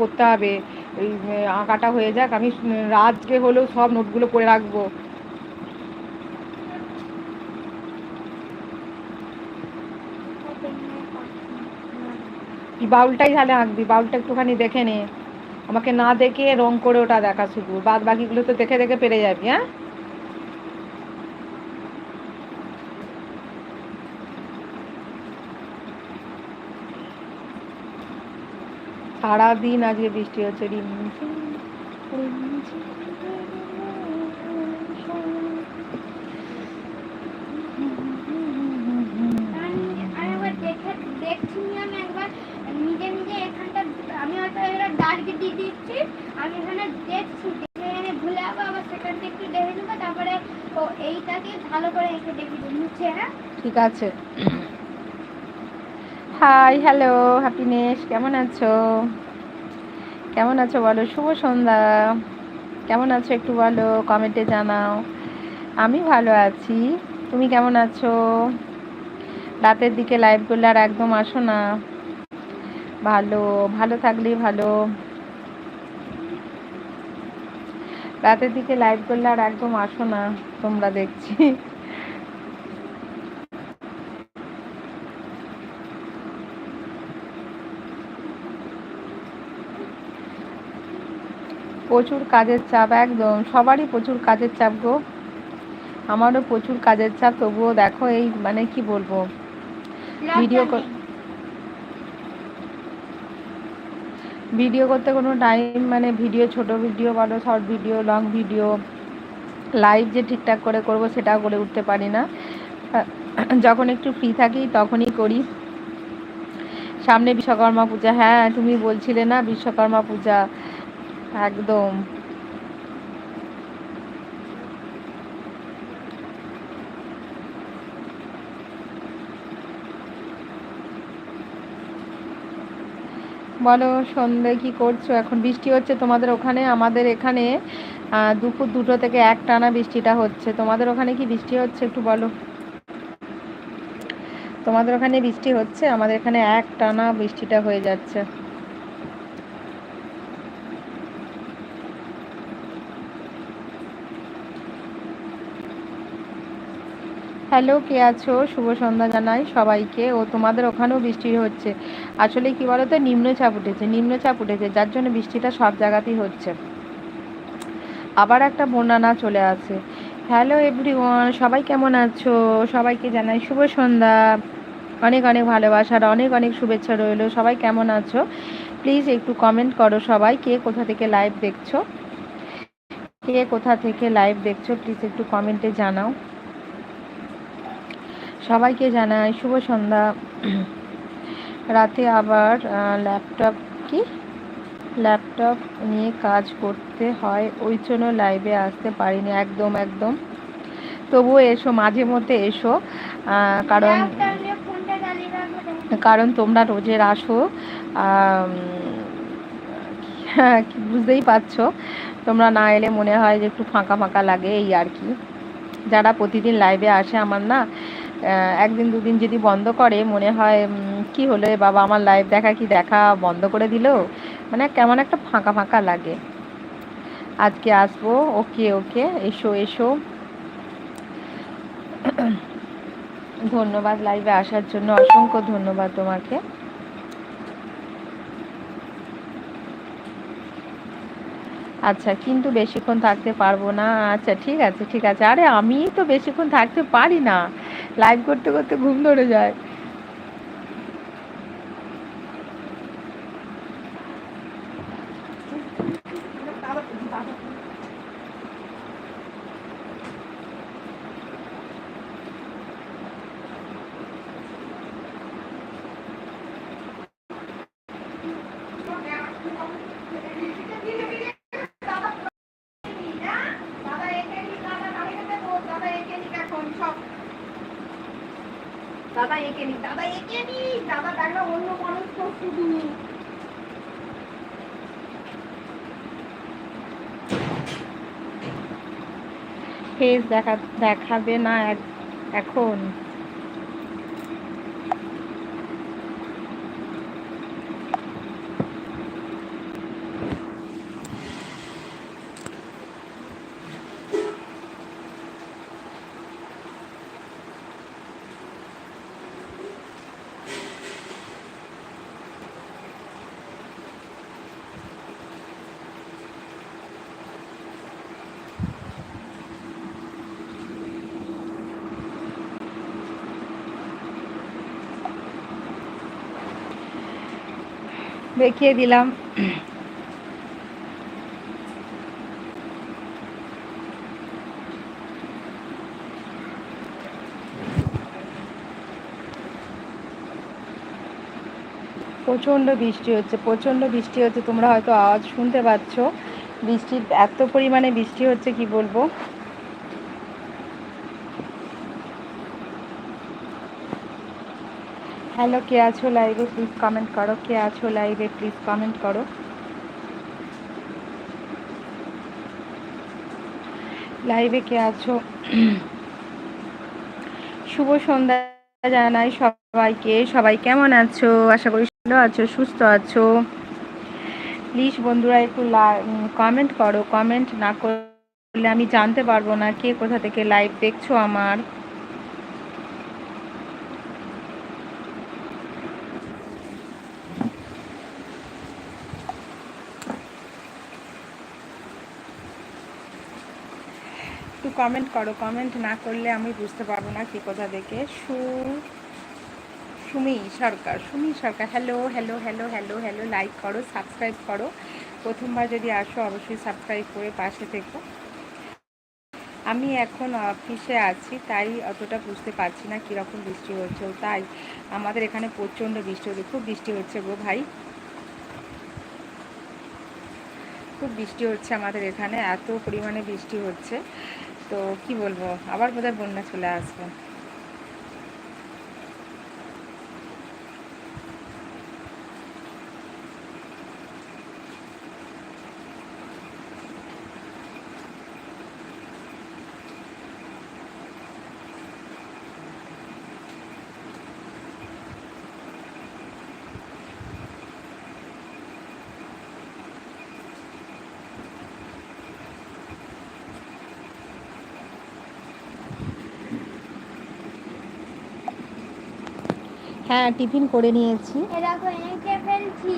করতে হবে। এই আঁকাটা হয়ে যাক, আমি রাতকে হলেও সব নোটগুলো করে রাখব। বাউলটাই তাহলে আঁকবি, বাউলটা একটুখানি দেখে নে। আমাকে না দেখে রং করে ওটা দেখা শুধু বাদ বাকিগুলো তো দেখে দেখে পেরে যাবি হ্যাঁ? সারাদিন আজকে বৃষ্টি হচ্ছে আমি এখানে দেখছি দেখে ভুলে আবার সেখানটা একটু দেখে নেব তারপরে ভালো করে এঁকে দেখে হ্যাঁ ঠিক আছে হাই হ্যালো হ্যাপিনেস কেমন আছো? কেমন আছো বলো, শুভ সন্ধ্যা। কেমন আছো একটু বলো কমেন্টে জানাও। আমি ভালো আছি। তুমি কেমন আছো? রাতের দিকে লাইভ করলে আর একদম আসো না। ভালো ভালো থাকলেই ভালো। রাতের দিকে লাইভ করলে আর একদম আসো না, তোমরা দেখছি। প্রচুর কাজের চাপ একদম। সবারই প্রচুর কাজের চাপ গো। আমারও প্রচুর কাজের চাপ তবুও দেখো এই মানে কি বলব? ভিডিও ভিডিও করতে কোনো টাইম মানে ভিডিও ছোট ভিডিও বলো short video long video live যে ঠিকঠাক করে করব সেটাও করে উঠতে পারি না। যখন একটু ফ্রি থাকি তখনই করি। সামনে বিশ্বকর্মা পূজা হ্যাঁ তুমি বলছিলে না বিশ্বকর্মা পূজা। একদম। বলো, সন্ধে কি করছ? এখন বৃষ্টি হচ্ছে তোমাদের ওখানে, আমাদের এখানে দুপুর দুটো থেকে এক টানা বৃষ্টিটা হচ্ছে। তোমাদের ওখানে কি বৃষ্টি হচ্ছে একটু বলো? তোমাদের ওখানে বৃষ্টি হচ্ছে, আমাদের এখানে এক টানা বৃষ্টিটা হয়ে যাচ্ছে। হ্যালো, কে আছো? শুভ সন্ধ্যা জানাই সবাইকে। ও, তোমাদের ওখানেও বৃষ্টি হচ্ছে। আসলে কি বলো তো নিম্নচাপ উঠেছে নিম্নচাপ উঠেছে, যার জন্য বৃষ্টিটা সব জায়গাতেই হচ্ছে। আবার একটা বন্যা না চলে আসে হ্যালো এভরিওয়ান, সবাই কেমন আছো? সবাইকে জানাই শুভ সন্ধ্যা। অনেক অনেক ভালোবাসার, অনেক অনেক শুভেচ্ছা রইল। সবাই কেমন আছো? প্লিজ একটু কমেন্ট করো সবাই, কে কোথা থেকে লাইভ দেখছ? কে কোথা থেকে লাইভ দেখছ? প্লিজ একটু কমেন্টে জানাও। সবাইকে জানাই শুভ সন্ধ্যা। রাতে আবার ল্যাপটপ কি? ল্যাপটপ নিয়ে কাজ করতে হয়। ওই জন্য লাইভে আসতে পারিনি। একদম একদম। তবুও এসো, মাঝে মধ্যে এসো। কারণ কারণ তোমরা রোজের আসো। বুঝতেই পারছ? তোমরা না এলে মনে হয় যে একটু ফাঁকা ফাঁকা লাগে এই আর কি। যারা প্রতিদিন লাইভে আসে, আমার না একদিন দুদিন যদি বন্ধ করে, মনে হয় কি হলো বাবা, আমার লাইভ দেখা কি দেখা বন্ধ করে দিল? মানে কেমন একটা ফাঁকা ফাঁকা লাগে। আজকে আসব ওকে ওকে এসো এসো। ধন্যবাদ লাইভে আসার জন্য, অসংখ্য ধন্যবাদ তোমাকে। আচ্ছা কিন্তু বেশিক্ষণ থাকতে পারব না। আচ্ছা ঠিক আছে ঠিক আছে। আরে আমি তো বেশিক্ষণ থাকতে পারি না। লাইভ করতে করতে ঘুম ধরে যায় দাদা এঁকে নি দাদা এঁকে নি দাদা দেখো অন্য মানুষ তো শুধু ফেস দেখা দেখাবে না এখন। দেখিয়ে দিলাম। প্রচণ্ড বৃষ্টি হচ্ছে, প্রচণ্ড বৃষ্টি হচ্ছে, তোমরা হয়তো আওয়াজ শুনতে পাচ্ছ। বৃষ্টির এত পরিমাণে বৃষ্টি হচ্ছে, কি বলব? হ্যালো কে আছো লাইভে প্লিজ কমেন্ট করো। কে আছো লাইভে প্লিজ কমেন্ট করো। লাইভে কে আছো? শুভ সন্ধ্যা জানাই সবাইকে। সবাই কেমন আছো? আশা করি ভালো আছো, সুস্থ আছো। প্লিজ বন্ধুরা, একটু কমেন্ট করো। কমেন্ট না করলে আমি জানতে পারব না কে কোথা থেকে লাইভ দেখছ আমার। কমেন্ট করো কমেন্ট না করলে আমি বুঝতে পারব না কে কোথা থেকে সু, Sumi Sarkar Sumi Sarkar hello hello hello hello hello like করো সাবস্ক্রাইব করো। প্রথমবার যদি আসো, অবশ্যই সাবস্ক্রাইব করে পাশে থেকো। আমি এখন অফিসে আছি, তাই অতটা বুঝতে পারছি না কীরকম বৃষ্টি হচ্ছে। তাই আমাদের এখানে প্রচণ্ড বৃষ্টি হচ্ছে, খুব বৃষ্টি হচ্ছে গো ভাই। খুব বৃষ্টি হচ্ছে আমাদের এখানে, এত পরিমাণে বৃষ্টি হচ্ছে। তো কি বলব? আবার বোধহয় বন্যা চলে আসবে। হ্যাঁ টিফিন করে নিয়েছি। দেখো এঁকে ফেলছি।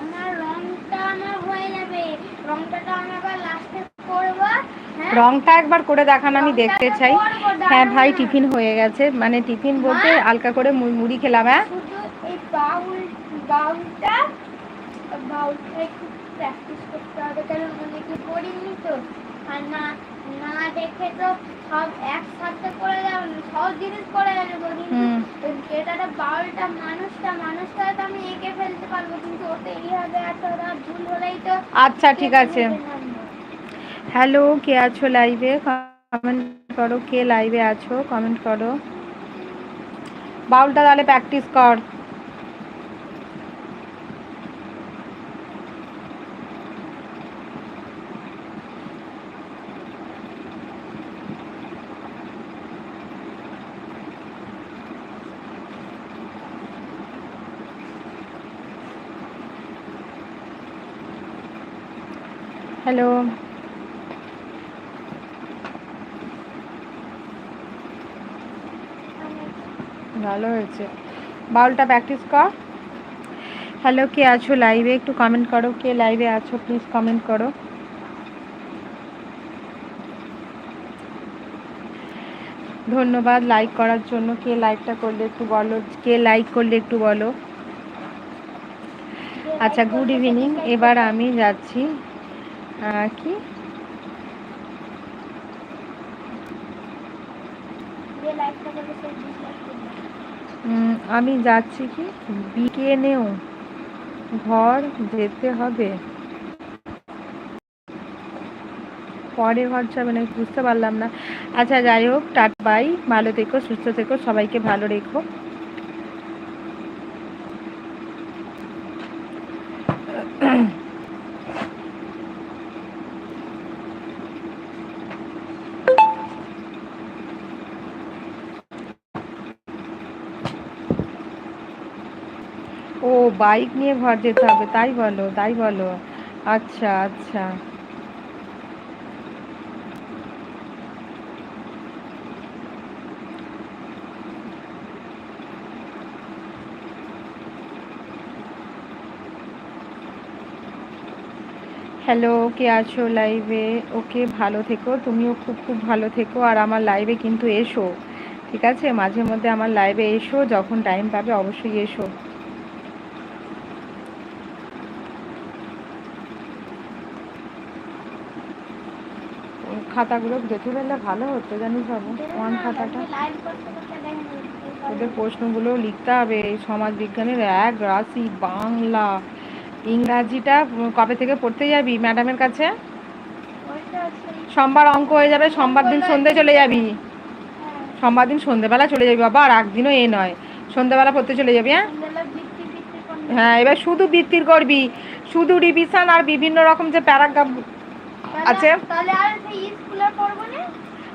আমার রংটা আমার হয়ে যাবে। রংটা তো আমি আবার লাস্টে করব হ্যাঁ? রংটা একবার করে দেখান আমি দেখতে চাই। হ্যাঁ ভাই টিফিন হয়ে গেছে। মানে টিফিন বলতে হালকা করে মুড়ি খেলাম হ্যাঁ? এই বাউল বাউলটা বাউলটা একটু প্র্যাকটিস করতে হবে কারণ অনেকে পড়িনি তো। আর না না দেখে তো সব একসাথে করে সব জিনিস করে। কিন্তু যেটাটা বাউলটা মানুষটা মানুষটা তো আমি এঁকে ফেলতে পারব কিন্তু ওতে এই হবে ওরা ভুল হলেই তো আচ্ছা ঠিক আছে। হ্যালো কে আছো লাইভে? কমেন্ট করো কে লাইভে আছো? কমেন্ট করো। বাউলটা তাহলে প্র্যাকটিস কর। হ্যালো। ভালো হয়েছে। বাউলটা প্র্যাকটিস কর। হ্যালো, কে আছো লাইভে একটু কমেন্ট করো, কে লাইভে আছো? প্লিজ কমেন্ট করো। ধন্যবাদ লাইক করার জন্য। কে লাইকটা করলে একটু বলো? কে লাইক করলে একটু বলো? আচ্ছা গুড ইভিনিং এবার আমি যাচ্ছি। কি আমি যাচ্ছি কি? বিকেনেও ঘর যেতে হবে। পরে ঘর যাবে না বুঝতে পারলাম না। আচ্ছা যাই হোক, টাট, বাই। ভালো থেকো, সুস্থ থেকো, সবাইকে ভালো রেখো ও বাইক নিয়ে ঘর যেতে হবে, তাই বলো তাই বলো। আচ্ছা আচ্ছা। হ্যালো কে আছো লাইভে ওকে ভালো থেকো, তুমিও খুব খুব ভালো থেকো, আর আমার লাইভে কিন্তু এসো, ঠিক আছে? মাঝে মধ্যে আমার লাইভে এসো, যখন টাইম পাবে অবশ্যই এসো। খাতাগুলো দেখে ফেললে ভালো হতো জানিস বাবু? ওয়ান খাতাটা। ওদের প্রশ্নগুলো লিখতে হবে। এই সমাজ বিজ্ঞানের এক রাশি, বাংলা। ইংরাজিটা কবে থেকে পড়তে যাবি ম্যাডামের কাছে? সোমবার অঙ্ক হয়ে যাবে, সোমবার দিন সন্ধে চলে যাবি। সোমবার দিন সন্ধেবেলা চলে যাবি বাবা, আর একদিনও এ নয়। সন্ধেবেলা পড়তে চলে যাবি হ্যাঁ? সন্ধ্যেবেলা হ্যাঁ এবার শুধু বৃত্তির করবি। শুধু রিভিশন আর বিভিন্ন রকম যে প্যারাগ্রাফ আছে? স্কুলে পড়ব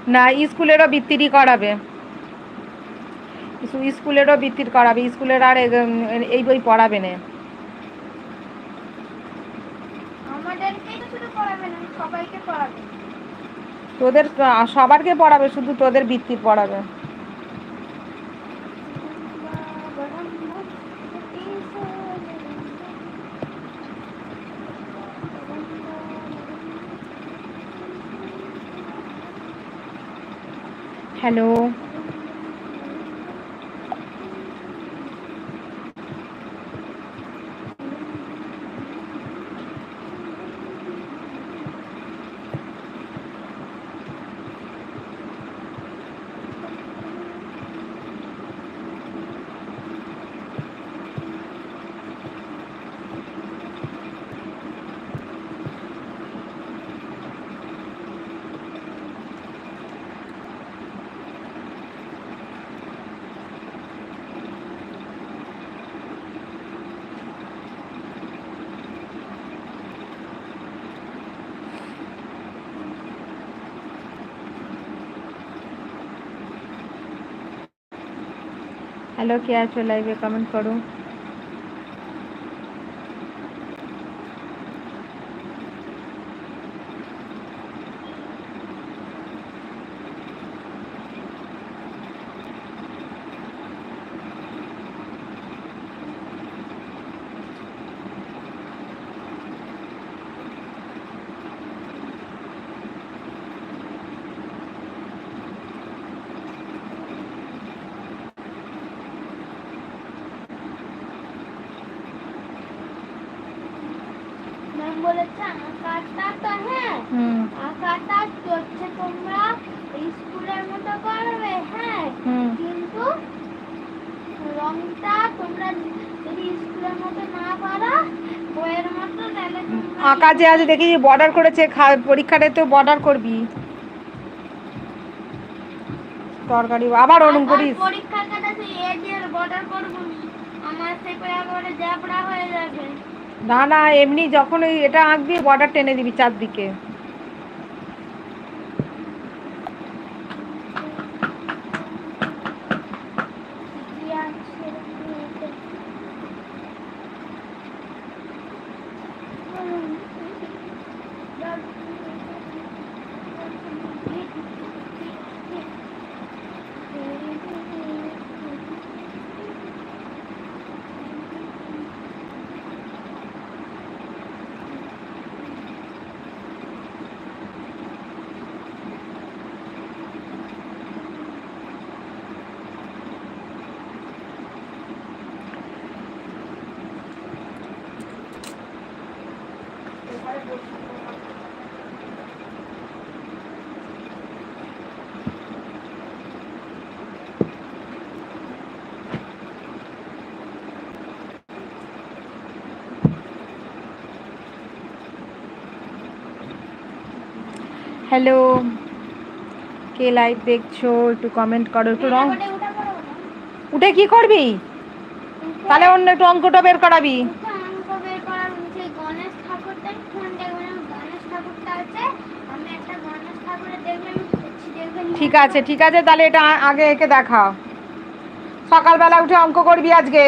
না? স্কুলেরও বৃত্তিরই করাবে। স্কু- স্কুলেরও বৃত্তির করাবে। স্কুলের আর এই বই পড়াবে না। তোদের সবারকে পড়াবে শুধু তোদের বৃত্তির পড়াবে। হ্যালো হ্যালো কে আছো লাইভে কমেন্ট করো ম্যাম বলেছে আঁকাটা তো হ্যাঁ হুম আঁকাটা হচ্ছে তোমরা স্কুলের মতো করবে হ্যাঁ হুম কিন্তু রংটা তোমরা যদি স্কুলের মতো না পারো বইয়ের মতো তাহলে আঁকা যে আছে দেখি বর্ডার করেছে পরীক্ষাটা তো বর্ডার করবি। তরকারি আবার আর করিস পরীক্ষার কাছে সেই এজের বর্ডার করব আমার সে করে একেবারে জ্যাবড়া হয়ে যাবে। না না এমনি যখন এটা আঁকবি বর্ডার টেনে দিবি চারদিকে কি আছে এতে? হ্যালো কে লাইভ দেখছ? একটু কমেন্ট করো, একটু রং। উঠে কি করবি? তাহলে অন্য একটু অঙ্কটা বের করাবি ওটা অঙ্ক বের করার সেই গণেশ ঠাকুরটা ফোনটা গণেশ ঠাকুরটা আছে আমি একটা গণেশ ঠাকুরের দেখলাম দেখবেন ঠিক আছে ঠিক আছে, তাহলে এটা আগে একে দেখাও। সকালবেলা উঠে অঙ্ক করবি আজকে।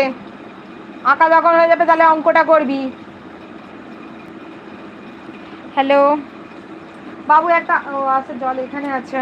আঁকা যখন হয়ে যাবে তাহলে অঙ্কটা করবি। হ্যালো বাবু একটা, ও আছে, জল এখানে আছে।